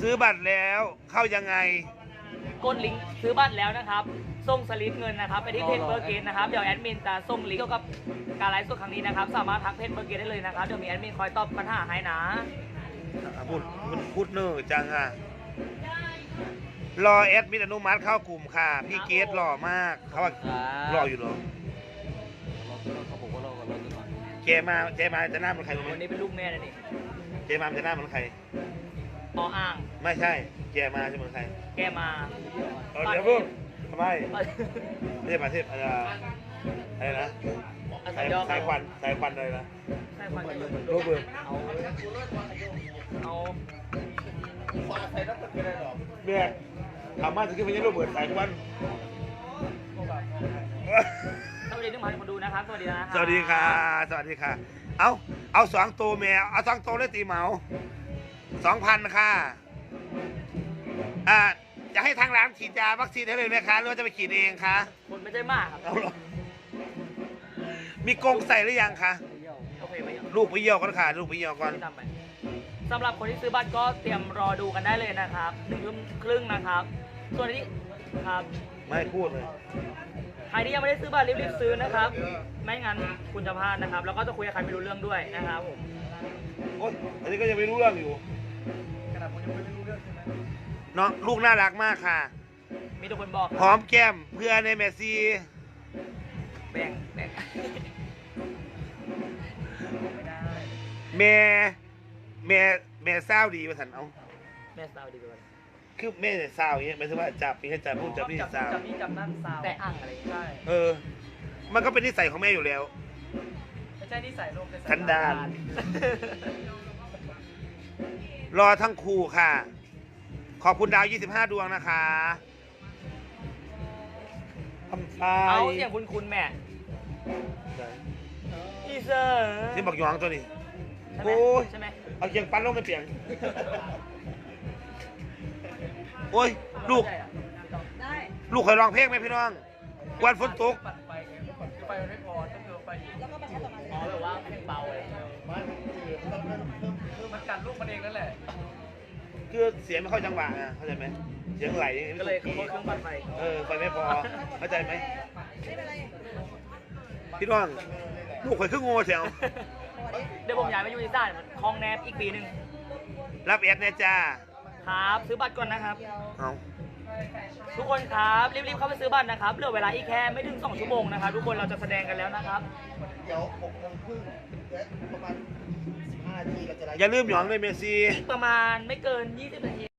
ซื้อบัตรแล้วเข้ายังไง กดลิงก์ซื้อบัตรแล้วนะครับ ส่งสลิปเงินนะครับ ไปที่เพจเบอร์เกตนะครับ เดี๋ยวแอดมินจะส่งลิงก์เกี่ยวกับการไลฟ์สดครั้งนี้นะครับ สามารถทักเพจเบอร์เกตได้เลยนะครับ เดี๋ยวมีแอดมินคอยตอบปัญหาให้นะ อะพูดมันพูดเนอจังอะ รอแอดมินอนุมัติเข้ากลุ่มค่ะ พี่เกดหล่อมากเขาว่าหล่ออยู่เหรอเขาบอกว่าเราเราจะนอนเจมาเจมาจะหน้าเหมันใครรู้ไหมวันนี้เป็นลูกแม่นะนี่เจมาจะหน้าเหมันใคร ออ่าง ไม่ใช่เจมาจะเหมือนใครแกมาเอาเดี๋ยวพูดทำไมไม่ใช่ประเทศอะไรนะอะไรนะอันสายยอสายควันสายควันอะไรนะใช่ควันโรเบิร์ตเอาเอาเนี่ยถามมาถึงที่มันยังโรเบิร์ตสายควันสวัสดีทุกท่านคนดูนะครับ สวัสดีนะครัสวัสดีค่ะ สวัสดีค่ะ เอาเอาสองตัวแมวเอาสองตัวเลยตีเหมา สองพันค่ะอ่าจะให้ทางร้านฉีดยาวัคซีนให้เลยไหมคะหรือว่าจะไปฉีดเองคะคนไม่ใช่มากครับเอาเหรอมีกรงใส่หรือยังคะโอเคไปยังลูกไปเยี่ยวก่อนค่ะ ลูกไปเยี่ยวก่อนไม่ทำไปสำหรับคนที่ซื้อบัตรก็เตรียมรอดูกันได้เลยนะครับหนึ่งทุ่มครึ่งนะครับ ส่วนที่ครับไม่พูดเลย ใครที่ยังไม่ได้ซื้อบัตรรีบๆซื้อนะครับ ไม่งั้นคุณจะพลาดนะครับ แล้วก็จะคุยกับใครไม่รู้เรื่องด้วยนะครับผม โอ๊ยอันนี้ก็ยังไม่รู้เรื่องอยู่ ขนาดผมยังไม่รู้เรื่องใช่ไหมน้องลูกน่ารักมากค่ะ มีทุกคนบอกหอมแก้มเพื่อในเมสซี่แบ่งแบ่งไม่ได้แม่แม่แม่เศร้าวดีมาสันเอา แม่สาวดีกว่าคือแม่เนี่ยเศร้าวอย่างเงี้ยหมายถึงว่าจับมีให้จับพูดจับนี่เศร้าวจับนี่จับนั่นสาวแต่อ่างอะไรอย่างเงี้ยใช่เออ มันก็เป็นนิสัยของแม่อยู่แล้ว ไม่ใช่นิสัยลมเป็นสันดาน รอทั้งคู่ค่ะ ขอบคุณดาว 25 ดวงนะคะทำชาเอายเสียงคุณคุณแม่อีเซอร์ที่บอกหยองตัวนี้ใช่ไหมโอ้ยใช่ไหมเอาเกียงปั้นลงในเปียง โอ้ย ลูก ลูกเคยร้องเพลงไหมพี่น้องวันฝนตกปัดไปไงปัดไปมันไม่พอต้องเดินไปอีกอ๋อแบบว่าเพลงเบาเลยมัน คือมันกัดลูกมันเองนั่นแหละ คือเสียงไม่เข้าจังหวะนะเข้าใจไหมเสียงไหลก็เลยขโมยเครื่องปั่นไฟเออไฟไม่พอเข้าใจไหมพี่น้องลูกเคยขึ้นงูแถวเดี๋ยวผมย้ายไปอยู่อีสานคลองแนบอีกปีหนึ่งรับเอสเนี่ยจ้าครับ ซื้อบัตรก่อนนะครับเอา ทุกคนครับรีบๆเข้าไปซื้อบัตรนะครับเหลือเวลาอีกแค่ไม่ถึง 2 ชั่วโมงนะครับทุกคนเราจะแสดงกันแล้วนะครับเดี๋ยวหกโมงครึ่งเดี๋ยวประมาณ15นาทีเราจะไลฟ์ อย่าลืมหยองเลยเมซี่ อีกประมาณไม่เกิน 20 นาที